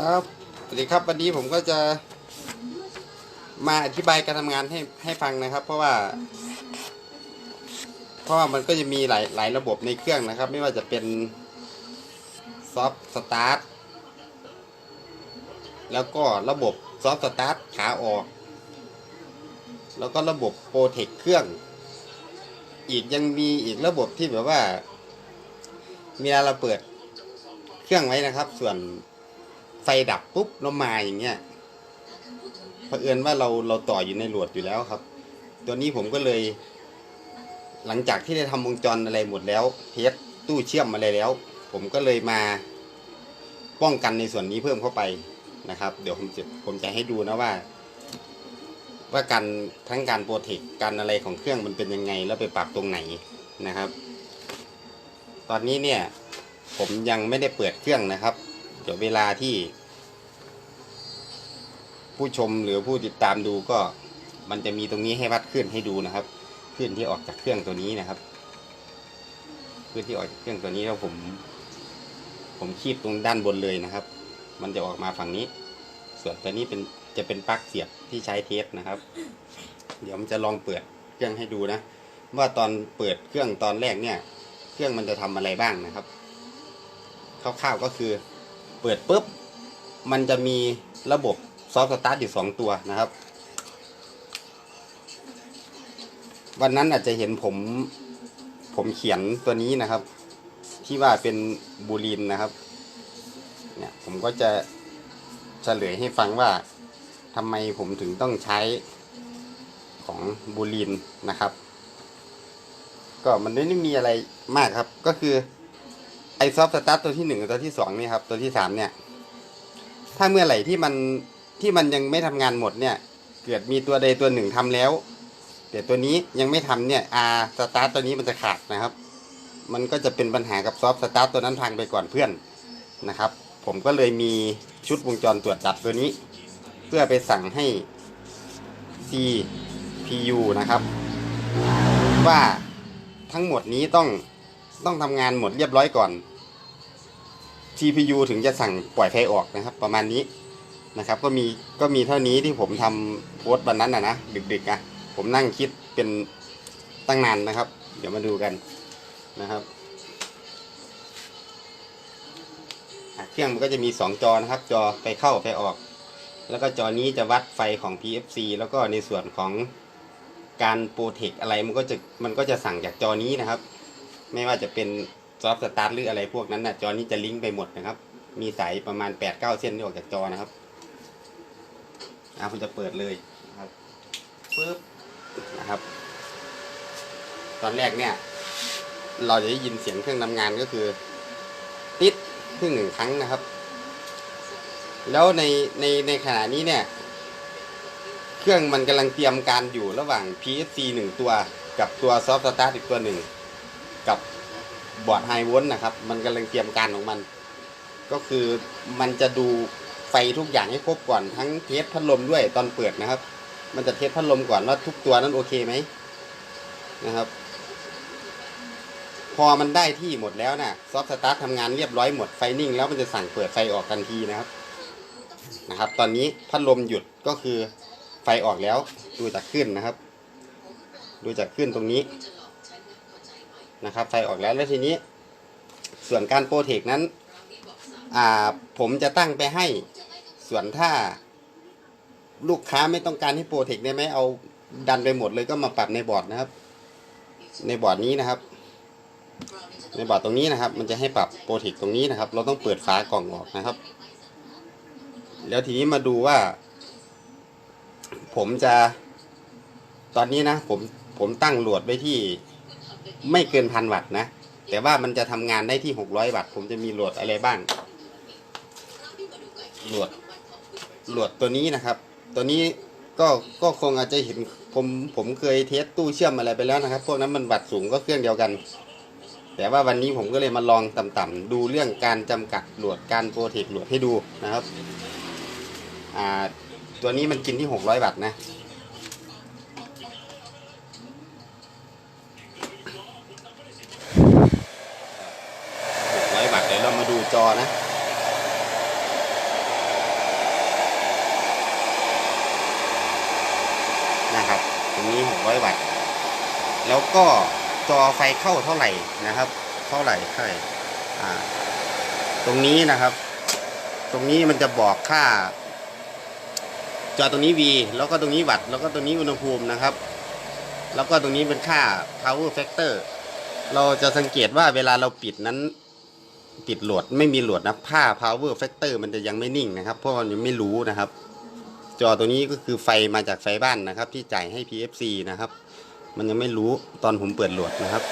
ครับสวัสดีครับวันนี้ผมก็จะมาอธิบายการทำงานให้ให้ฟังนะครับ เพราะว่า เพราะว่ามันก็จะมีหลายหลายระบบในเครื่องนะครับ ไม่ว่าจะเป็นซอฟต์สตาร์ทแล้วก็ระบบซอฟต์สตาร์ทขาออก แล้วก็ระบบโปรเทคเครื่อง อีกยังมีอีกระบบที่แบบว่ามีเวลาเราเปิดเครื่องไว้นะครับ ส่วน ไฟดับปุ๊บเรามาอย่างเงี้ยเผอิญว่าเราเราต่ออยู่ในโหลดอยู่แล้วครับ ตัวนี้ผมก็เลย หลังจากที่ได้ทำวงจรอะไรหมดแล้วเทสตู้เชื่อมอะไรแล้ว ผมก็เลยมาป้องกันในส่วนนี้เพิ่มเข้าไปนะครับ เดี๋ยวผมจะผมจะให้ดูนะว่า ว่าการทั้งการโปรเทคการอะไรของเครื่องมันเป็นยังไง แล้วไปปรับตรงไหนนะครับ ตอนนี้เนี่ย ผมยังไม่ได้เปิดเครื่องนะครับ เดี๋ยวเวลาที่ ผู้ชมหรือผู้ติดตามดูก็มันจะมีตรงนี้ให้วัดขึ้นให้ดูนะครับขึ้นที่ออกจากเครื่องตัวนี้นะครับขึ้นที่ออกจากเครื่องตัวนี้แล้วผม ผมคีบตรงด้านบนเลยนะครับ มันจะออกมาฝั่งนี้ ส่วนตัวนี้เป็นจะเป็นปลั๊กเสียบที่ใช้เทสนะครับ เดี๋ยวมันจะลองเปิดเครื่องให้ดูนะว่าตอนเปิดเครื่องตอนแรกเนี่ย เครื่องมันจะทำอะไรบ้างนะครับคร่าวๆก็คือ เปิดปุ๊บ มันจะมีระบบซอฟต์สตาร์ทอยู่สองตัวนะครับ วันนั้นอาจจะเห็นผมผมเขียนตัวนี้นะครับ ที่ว่าเป็นบูลินนะครับ เนี่ยผมก็จะเฉลยให้ฟังว่าทำไมผมถึงต้องใช้ของบูลินนะครับ ก็มันไม่ได้มีอะไรมากครับก็คือไอ ซอฟต์สตาร์ทตัวที่หนึ่งกับตัวที่สองนี่ครับ ตัวที่สามเนี่ย ถ้าเมื่อไหร่ที่มันที่มันยังไม่ทำงานหมดเนี่ย เกิดมีตัวใดตัวหนึ่งทำแล้ว แต่ตัวนี้ยังไม่ทำเนี่ยอาสตาร์ทตัวนี้มันจะขาดนะครับ มันก็จะเป็นปัญหากับซอฟต์สตาร์ทตัวนั้นพังไปก่อนเพื่อนนะครับ ผมก็เลยมีชุดวงจรตรวจจับตัวนี้ เพื่อไปสั่งให้ CPU นะครับ ว่าทั้งหมดนี้ต้องต้องทำงานหมดเรียบร้อยก่อน CPU ถึงจะสั่งปล่อยไฟออกนะครับ ประมาณนี้นะครับ ก็มีก็มีเท่านี้ที่ผมทำโพสต์วันนั้นนะนะดึกๆอะผมนั่งคิดเป็นตั้งนานนะครับ เดี๋ยวมาดูกันนะครับเครื่องมันก็จะมี 2 จอนะครับ จอไปเข้าไปออก แล้วก็จอนี้จะวัดไฟของ PFC แล้วก็ในส่วนของการโปรเทคอะไรมันก็จะมันก็จะสั่งจากจอนี้นะครับ ไม่ว่าจะเป็น ซอฟต์สตาร์ทหรืออะไรพวกนั้นนะจอนี้จะลิงก์ไปหมดนะครับ มีสายประมาณ8-9เก้าเส้นที่ออกจากจอนะครับอะผมจะเปิดเลยนะครับปึ๊บนะครับ ตอนแรกเนี่ย เราจะได้ยินเสียงเครื่องทำงานก็คือ ติดครึ่งหนึ่งครั้งนะครับ แล้วในในในขณะนี้เนี่ย เครื่องมันกำลังเตรียมการอยู่ระหว่าง PSC หนึ่งตัวกับตัวซอฟต์สตาร์ทอีกตัวหนึ่ง บอร์ดไฮวลต์นะครับ มันกำลังเตรียมการของมัน ก็คือมันจะดูไฟทุกอย่างให้ครบก่อนทั้งเทสพัดลมด้วยตอนเปิดนะครับ มันจะเทสพัดลมก่อนว่าทุกตัวนั้นโอเคไหมนะครับ พอมันได้ที่หมดแล้วนะ่ะซอฟต์สตาร์ททำงานเรียบร้อยหมดไฟนิ่ง แล้วมันจะสั่งเปิดไฟออกทันทีนะครับ นะครับ ตอนนี้พัดลมหยุดก็คือไฟออกแล้วดูจากขึ้นนะครับ ดูจากขึ้นตรงนี้ นะครับไฟออกแล้วแล้วทีนี้ ส่วนการโปรเทคนั้นอ่าผมจะตั้งไปให้ส่วนถ้า ลูกค้าไม่ต้องการให้โปรเทคได้ไหมเอาดันไปหมดเลยก็มาปรับในบอร์ดนะครับ ในบอร์ดนี้นะครับ ในบอร์ดตรงนี้นะครับ มันจะให้ปรับโปรเทคตรงนี้นะครับ เราต้องเปิดฝากล่องออกนะครับ แล้วทีนี้มาดูว่า ผมจะ ตอนนี้นะ ผมผมตั้งโหลดไว้ที่ ไม่เกินพันวัตต์นะ แต่ว่ามันจะทำงานได้ที่หกร้อยวัตต์ ผมจะมีโหลดอะไรบ้างโหลดโหลดตัวนี้นะครับ ตัวนี้ก็ก็คงอาจจะเห็นผมผมเคยเทสตู้เชื่อมอะไรไปแล้วนะครับ พวกนั้นมันวัตต์สูงก็เครื่องเดียวกัน แต่ว่าวันนี้ผมก็เลยมาลองต่ำๆดูเรื่องการจำกัดโหลดการโปรเทคโหลดให้ดูนะครับอ่าตัวนี้มันกินที่หกร้อยวัตต์นะ แล้วก็จอไฟเข้าเท่าไหร่นะครับ เท่าไหร่เท่าไหร่อ่าตรงนี้นะครับ ตรงนี้มันจะบอกค่า จอตรงนี้ V แล้วก็ตรงนี้วัตต์แล้วก็ตรงนี้อุณหภูมินะครับ แล้วก็ตรงนี้เป็นค่า power factor เราจะสังเกตว่าเวลาเราปิดนั้น ปิดโหลดไม่มีโหลดนะผ้า power factor มันจะยังไม่นิ่งนะครับ เพราะมันยังไม่รู้นะครับ จอตัวนี้ก็คือไฟมาจากไฟบ้านนะครับ ที่จ่ายให้ PFC นะครับ มันยังไม่รู้ตอนผมเปิดโหลดนะครับ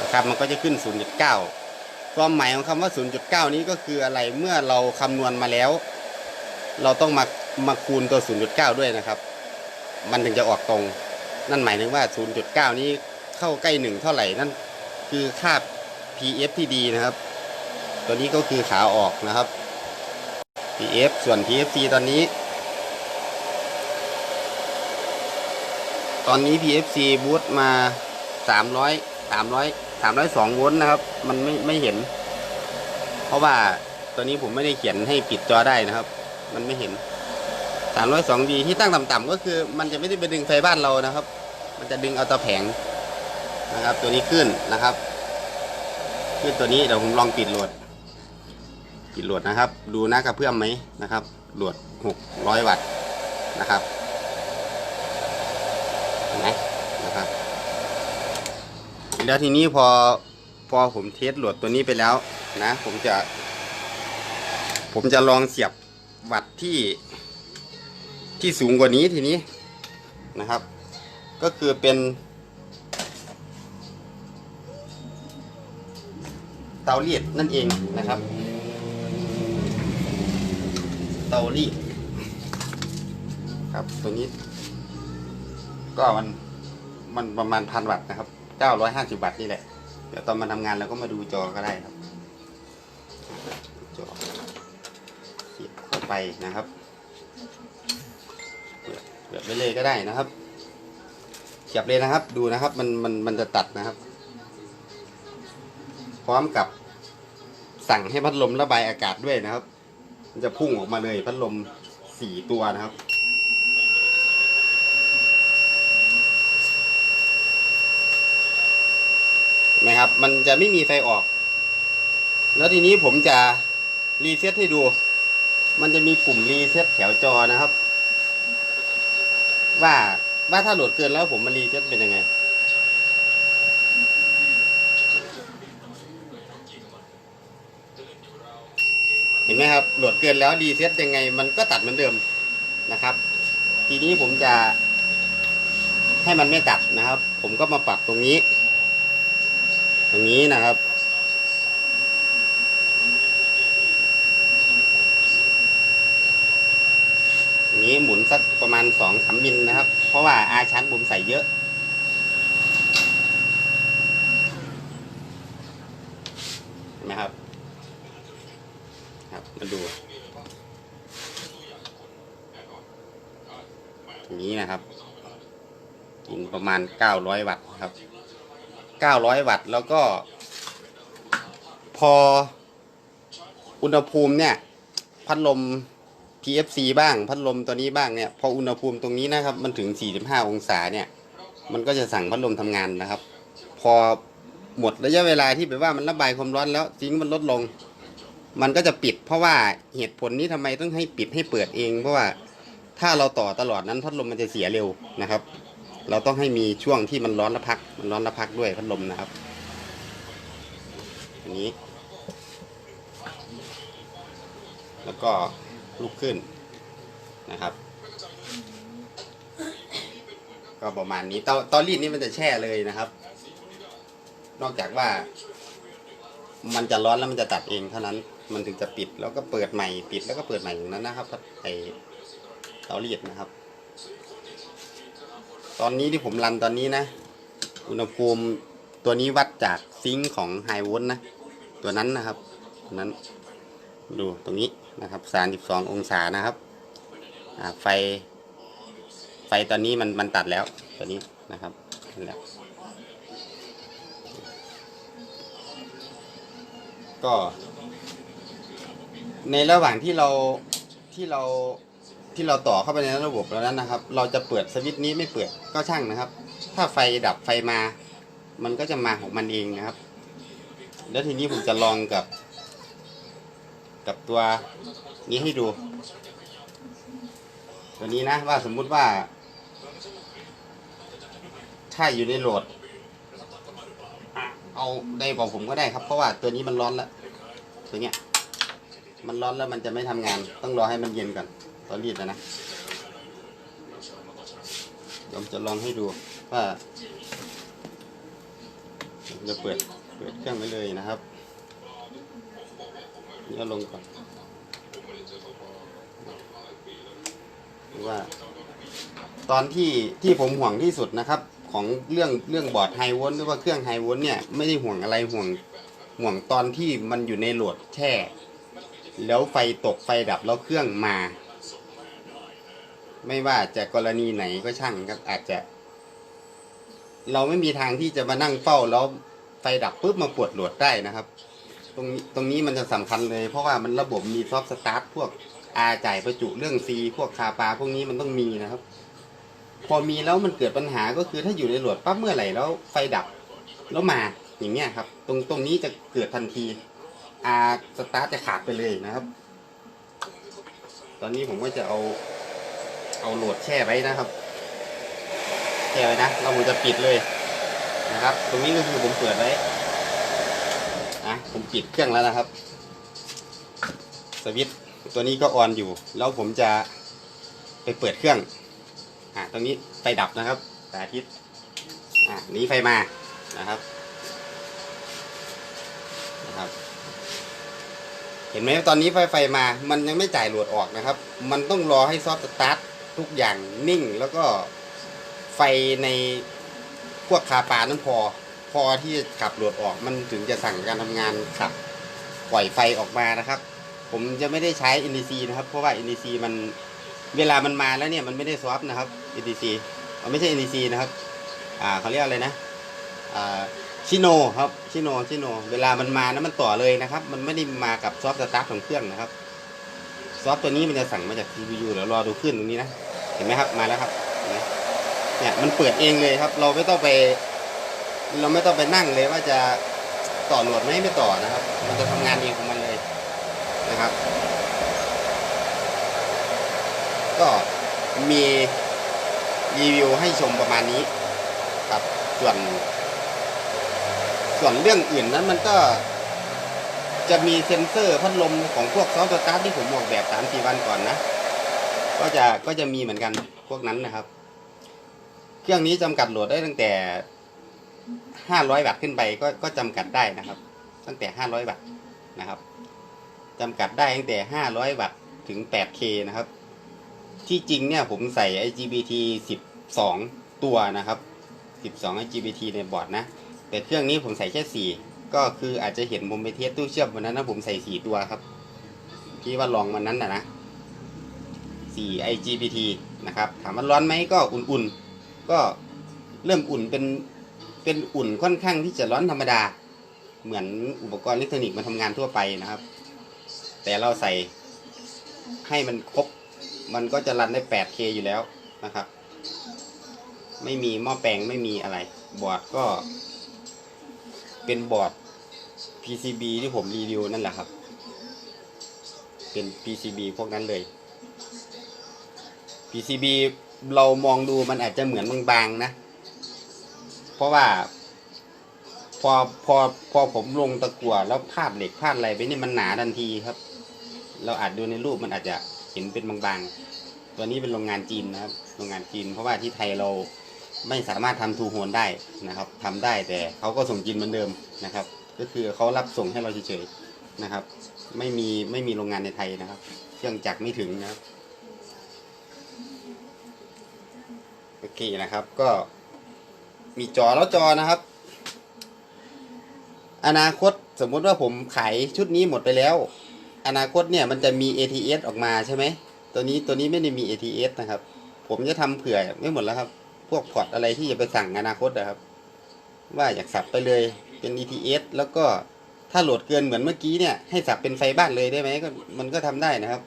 นะครับมันก็จะขึ้น 0.9 ความหมายของคำว่า 0.9 นี้ก็คืออะไรเมื่อเราคำนวณมาแล้ว เราต้องมามาคูณตัว 0.9 ด้วยนะครับ มันถึงจะออกตรง นั่นหมายถึงว่า 0.9 นี้เข้าใกล้หนึ่งเท่าไหร่นั่นคือค่า PF ที่ดีนะครับ ตัวนี้ก็คือขาออกนะครับ PF ส่วน PFC ตอนนี้ ตอนนี้ PFC บูตมา 300 300 302โวลต์นะครับ มันไม่ไม่เห็น เพราะว่าตัวนี้ผมไม่ได้เขียนให้ปิดจอได้นะครับ มันไม่เห็น 302 V ที่ตั้งต่ำๆก็คือ มันจะไม่ได้ไปดึงไฟบ้านเรานะครับ มันจะดึงเอาตะแผงนะครับ ตัวนี้ขึ้นนะครับ ขึ้นตัวนี้เดี๋ยวผมลองปิดโหลด ปิดโหลดนะครับ ดูหน้ากระเพื่อมไหมนะครับหลด600 วัตต์นะครับนไหมนะครับ แล้วทีนี้พอพอผมเทสหลดตัวนี้ไปแล้วนะ ผมจะ ผมจะลองเสียบวัตต์ที่ที่สูงกว่านี้ทีนี้นะครับ ก็คือเป็นเตารีดนั่นเองนะครับ ตารีดครับตัวนี้ ก็มันมันประมาณพันวัตต์นะครับเก้าร้อยห้าสิบวัตต์นี่แหละ เดี๋ยวตอนมาทำงานเราก็มาดูจอก็ได้ครับ จอเสียบเข้าไปนะครับเปิดเปิดไปเลยก็ได้นะครับเสียบเลยนะครับ ดูนะครับ มันมันมันจะตัดนะครับ พร้อมกับสั่งให้พัดลมระบายอากาศด้วยนะครับ มันจะพุ่งออกมาเลยพัดลมสี่ตัวนะครับนไหมครับ มันจะไม่มีไฟออก แล้วทีนี้ผมจะรีเซ็ตให้ดู มันจะมีปุ่มรีเซ็ตแถวจอนะครับ ว่าว่าถ้าโหลดเกินแล้วผมมารีเซ็ตเป็นยังไง ห็นไหมครับโหลดเกินแล้วรีเซ็ตยังไงมันก็ตัดเหมือนเดิมนะครับ ทีนี้ผมจะ ให้มันไม่ตัดนะครับ ผมก็มาปรับตรงนี้ ตรงนี้นะครับ นี้หมุนสักประมาณสองสามมิลนะครับ เพราะว่าอาชั้นผมใส่เยอะ เห็นไหมครับ ครับ มาดูอย่างนี้นะครับกินประมาณเก้าร้อยวัตต์ครับเก้าร้อยวัตต์แล้วก็ พออุณหภูมิเนี่ย พัดลม PFC บ้าง พัดลมตัวนี้บ้างเนี่ย พออุณหภูมิตรงนี้นะครับ มันถึง 45 องศาเนี่ย มันก็จะสั่งพัดลมทำงานนะครับ พอหมดระยะเวลาที่แบบว่ามันระบายความร้อนแล้วซิงมันลดลง มันก็จะปิด เพราะว่าเหตุผลนี้ทำไมต้องให้ปิดให้เปิดเอง เพราะว่าถ้าเราต่อตลอดนั้นพัดลมมันจะเสียเร็วนะครับ เราต้องให้มีช่วงที่มันร้อนแล้วพัก มันร้อนแล้วพักด้วยพัดลมนะครับอันนี้ แล้วก็ลุกขึ้นนะครับ ก็ประมาณนี้เตาเตารีดนี่มันจะแช่เลยนะครับ นอกจากว่า มันจะร้อนแล้วมันจะตัดเองเท่านั้น มันถึงจะปิดแล้วก็เปิดใหม่ปิดแล้วก็เปิดใหม่อย่างนั้นนะครับไอเตารีดนะครับ ตอนนี้ที่ผมรันตอนนี้นะ อุณหภูมิตัวนี้วัดจากซิงค์ของไฮวลต์นะ ตัวนั้นนะครับตัวนั้นดูตรงนี้นะครับ32องศานะครับไฟ ไฟตอนนี้มันมันตัดแล้วตัวนี้นะครับแหละก็ ในระหว่างที่เราที่เราที่เราต่อเข้าไปในระบบแล้วนั้นนะครับ เราจะเปิดสวิตช์นี้ไม่เปิดก็ช่างนะครับ ถ้าไฟดับไฟมา มันก็จะมาของมันเองนะครับ แล้วทีนี้ผมจะลองกับ กับตัวนี้ให้ดู ตัวนี้นะว่าสมมุติว่า ถ้าอยู่ในโหลด เอาได้บอกผมก็ได้ครับ เพราะว่าตัวนี้มันร้อนแล้วตัวเนี้ย มันร้อนแล้วมันจะไม่ทำงาน ต้องรอให้มันเย็นก่อนตอนรีดนะนะเดี๋ยวผมจะลองให้ดูว่าจะเปิดเปิดเครื่องไปเลยนะครับนี่เอาลงก่อนว่า ตอนที่ที่ผมห่วงที่สุดนะครับ ของเรื่องเรื่องบอร์ดไฮวลต์หรือว่าเครื่องไฮวลต์เนี่ยไม่ได้ห่วงอะไรห่วงห่วงตอนที่มันอยู่ในโหลดแช่ แล้วไฟตกไฟดับแล้วเครื่องมา ไม่ว่าจะกรณีไหนก็ช่างครับ อาจจะ เราไม่มีทางที่จะมานั่งเฝ้าแล้วไฟดับปุ๊บมาปวดโหลดได้นะครับ ตรงนี้ตรงนี้มันจะสำคัญเลย เพราะว่ามันระบบมีซอฟต์สตาร์ทพวกอาจ่ายประจุเรื่องซีพวกคาปาพวกนี้มันต้องมีนะครับ พอมีแล้วมันเกิดปัญหาก็คือถ้าอยู่ในโหลดปั๊บเมื่อไหร่แล้วไฟดับแล้วมาอย่างเงี้ยครับ ตรงตรงนี้จะเกิดทันที อาสตาร์ทจะขาดไปเลยนะครับ ตอนนี้ผมก็จะเอา เอาโหลดแช่ไว้นะครับ แช่ไว้นะแล้วผมจะปิดเลยนะครับ ตรงนี้ก็คือผมเปิดไว้อะผมปิดเครื่องแล้วนะครับ สวิตตัวนี้ก็ออนอยู่ แล้วผมจะไปเปิดเครื่อง อะตรงนี้ไฟดับนะครับสาธิตอะนี้ไฟมานะครับ เห็นไหมตอนนี้ไฟไฟมา มันยังไม่จ่ายโหลดออกนะครับ มันต้องรอให้ซอฟต์สตาร์ททุกอย่างนิ่งแล้วก็ไฟในพวกคาปานั้นพอ พอที่จะขับโหลดออก มันถึงจะสั่งการทำงานขับปล่อยไฟออกมานะครับ ผมจะไม่ได้ใช้ NDC นะครับ เพราะว่า NDC มันเวลามันมาแล้วเนี่ยมันไม่ได้สว p นะครับ NDC เอาไม่ใช่ NDC นะครับ อ่าเขาเรียกอะไรนะ อ่า ชิโนครับชิโนชิโน เวลามันมานะมันต่อเลยนะครับ มันไม่ได้มากับซอฟต์สตาร์ทของเครื่องนะครับ ซอฟต์ตัวนี้มันจะสั่งมาจาก CPU เดี๋ยวรอดูขึ้นตรงนี้นะ เห็นไหมครับมาแล้วครับเห็นไหมเนี่ยมันเปิดเองเลยครับ เราไม่ต้องไป เราไม่ต้องไปนั่งเลยว่าจะต่อโหลดไหมไม่ต่อนะครับ มันจะทำงานเองของมันเลยนะครับ ก็มีรีวิวให้ชมประมาณนี้ครับส่วน ส่วนเรื่องอื่นนั้นมันก็จะมีเซ็นเซอร์พัดลมของพวกซอฟต์สตาร์ทที่ผมออกแบบสามสี่วันก่อนนะ ก็จะก็จะมีเหมือนกันพวกนั้นนะครับ เครื่องนี้จำกัดโหลดได้ตั้งแต่ห้าร้อยวัตต์ขึ้นไปก็ก็จำกัดได้นะครับ ตั้งแต่ห้าร้อยวัตต์นะครับจำกัดได้ตั้งแต่ห้าร้อยวัตต์ถึงแปดเคนะครับ ที่จริงเนี่ยผมใส่ IGBT สิบสองตัวนะครับสิบสอง IGBT ในบอร์ดนะ แต่เครื่องนี้ผมใส่แค่สี่ก็คืออาจจะเห็นผมไปเทสตู้เชื่อมวันนั้นนะผมใส่สี่ตัวครับ ที่ว่าลองวันนั้นนะนะสี่ IGBT นะครับ ถามว่าร้อนไหมก็อุ่นๆ ก็เริ่มอุ่นเป็นเป็นอุ่นค่อนข้างที่จะร้อนธรรมดา เหมือนอุปกรณ์อิเล็กทรอนิกส์มาทำงานทั่วไปนะครับ แต่เราใส่ให้มันครบ มันก็จะรันได้ 8K อยู่แล้วนะครับ ไม่มีหม้อแปลงไม่มีอะไร บอร์ดก็ เป็นบอร์ด PCB ที่ผมรีวิวนั่นแหละครับ เป็น PCB พวกนั้นเลย PCB เรามองดูมันอาจจะเหมือนบางๆนะ เพราะว่า พอพอพอผมลงตะกั่วแล้วพาดเหล็กพาดอะไรไปนี่มันหนาทันทีครับ เราอาจดูในรูปมันอาจจะเห็นเป็นบางๆ ตัวนี้เป็นโรงงานจีนนะครับ โรงงานจีน เพราะว่าที่ไทยเรา ไม่สามารถทำทูโฮนได้นะครับทำได้แต่เขาก็ส่งจีนเหมือนเดิมนะครับ ก็คือเขารับส่งให้เราเฉยๆนะครับ ไม่มีไม่มีโรงงานในไทยนะครับ เครื่องจักรไม่ถึงนะครับโอเคนะครับก็มีจอแล้วจอนะครับ อนาคตสมมุติว่าผมขายชุดนี้หมดไปแล้ว อนาคตเนี่ยมันจะมี ATS ออกมาใช่ไหมตัวนี้ตัวนี้ไม่ได้มี ATS นะครับ ผมจะทำเผื่อไม่หมดแล้วครับ วกพอร์ตอะไรที่จะไปสั่งอนาคตนะครับ ว่าอยากสับไปเลยเป็น ETS แล้วก็ถ้าโหลดเกินเหมือนเมื่อกี้เนี่ยให้สับเป็นไฟบ้านเลยได้ไหมก็มันก็ทำได้นะครับ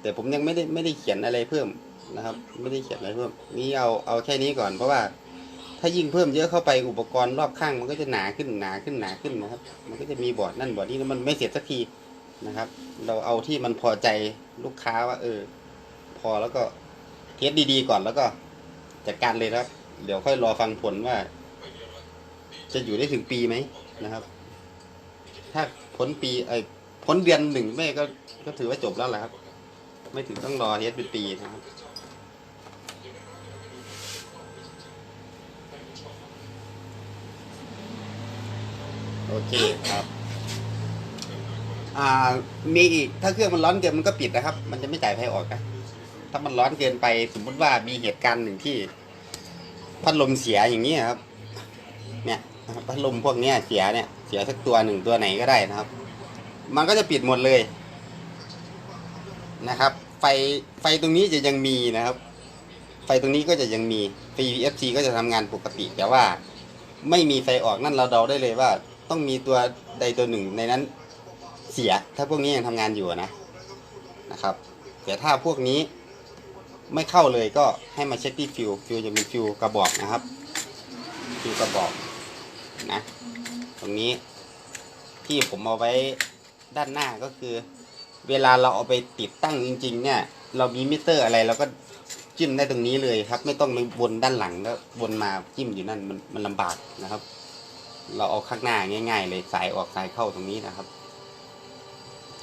แต่ผมยังไม่ได้ไม่ได้เขียนอะไรเพิ่มนะครับ ไม่ได้เขียนอะไรเพิ่ม นี่เอาเอาแค่นี้ก่อนเพราะว่า ถ้ายิ่งเพิ่มเยอะเข้าไปอุปกรณ์รอบข้าง มันก็จะหนาขึ้นหนาขึ้นหนาขึ้นนะครับ มันก็จะมีบอร์ดนั่นบอร์ดนี้แล้วมันไม่เสร็จสักทีนะครับ เราเอาที่มันพอใจลูกค้าว่า เออ พอแล้วก็เทสดีๆก่อนแล้วก็ จัดการเลยครับ เดี๋ยวค่อยรอฟังผลว่า จะอยู่ได้ถึงปีไหมนะครับ ถ้าพ้นปีไอ้พ้นเดือนหนึ่งแม่ก็ก็ถือว่าจบแล้วแหละครับ ไม่ถึงต้องรอเทสเป็นปีนะครับโอเคครับ อ่า มีอีก ถ้าเครื่องมันร้อนเกินมันก็ปิดนะครับ มันจะไม่จ่ายไฟออกนะ ถ้ามันร้อนเกินไปสมมุติว่ามีเหตุการณ์หนึ่งที่พัดลมเสียอย่างนี้ครับ เนี่ยพัดลมพวกเนี้ยเสียเนี่ย เสียสักตัวหนึ่งตัวไหนก็ได้นะครับ มันก็จะปิดหมดเลยนะครับ ไฟไฟตรงนี้จะยังมีนะครับ ไฟตรงนี้ก็จะยังมี PFC ก็จะทำงานปกติ แต่ว่าไม่มีไฟออกนั่นเราเดาได้เลยว่า ต้องมีตัวใดตัวหนึ่งในนั้นเสีย ถ้าพวกนี้ยังทำงานอยู่นะนะครับแต่ถ้าพวกนี้ ไม่เข้าเลยก็ให้มาเช็คที่ฟิวฟิวจะเป็นฟิวกระบอกนะครับ ฟิวกระบอกนะ ตรงนี้ที่ผมเอาไว้ด้านหน้าก็คือ เวลาเราเอาไปติดตั้งจริง ๆ เนี่ย เรามีมิเตอร์อะไรเราก็จิ้มได้ตรงนี้เลยครับ ไม่ต้องไปวนด้านหลังแล้ววนมาจิ้มอยู่นั่นมันมันลำบากนะครับ เราเอาข้างหน้าง่าย ๆ เลยสายออกสายเข้าตรงนี้นะครับ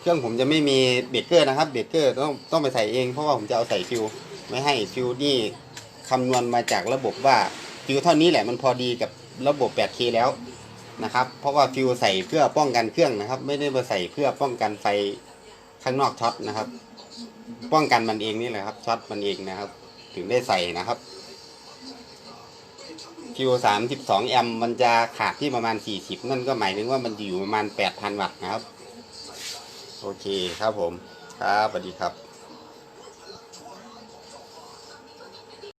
เครื่องผมจะไม่มีเบรกเกอร์นะครับ เบรกเกอร์ต้องต้องไปใส่เองเพราะว่าผมจะเอาใส่ฟิว ไม่ให้ฟิวนี่คำนวณมาจากระบบว่าฟิวเท่านี้แหละมันพอดีกับระบบ 8K แล้วนะครับ เพราะว่าฟิวใส่เพื่อป้องกันเครื่องนะครับ ไม่ได้มาใส่เพื่อป้องกันไฟข้างนอกช็อตนะครับ ป้องกันมันเองนี่แหละครับช็อตมันเองนะครับ ถึงได้ใส่นะครับฟิวสามสิบสองแอมป์มันจะขาดที่ประมาณสี่สิบนั่นก็หมายถึงว่ามันอยู่ประมาณแปดพันวัตต์นะครับ โอเคครับผม ครับสวัสดีครับ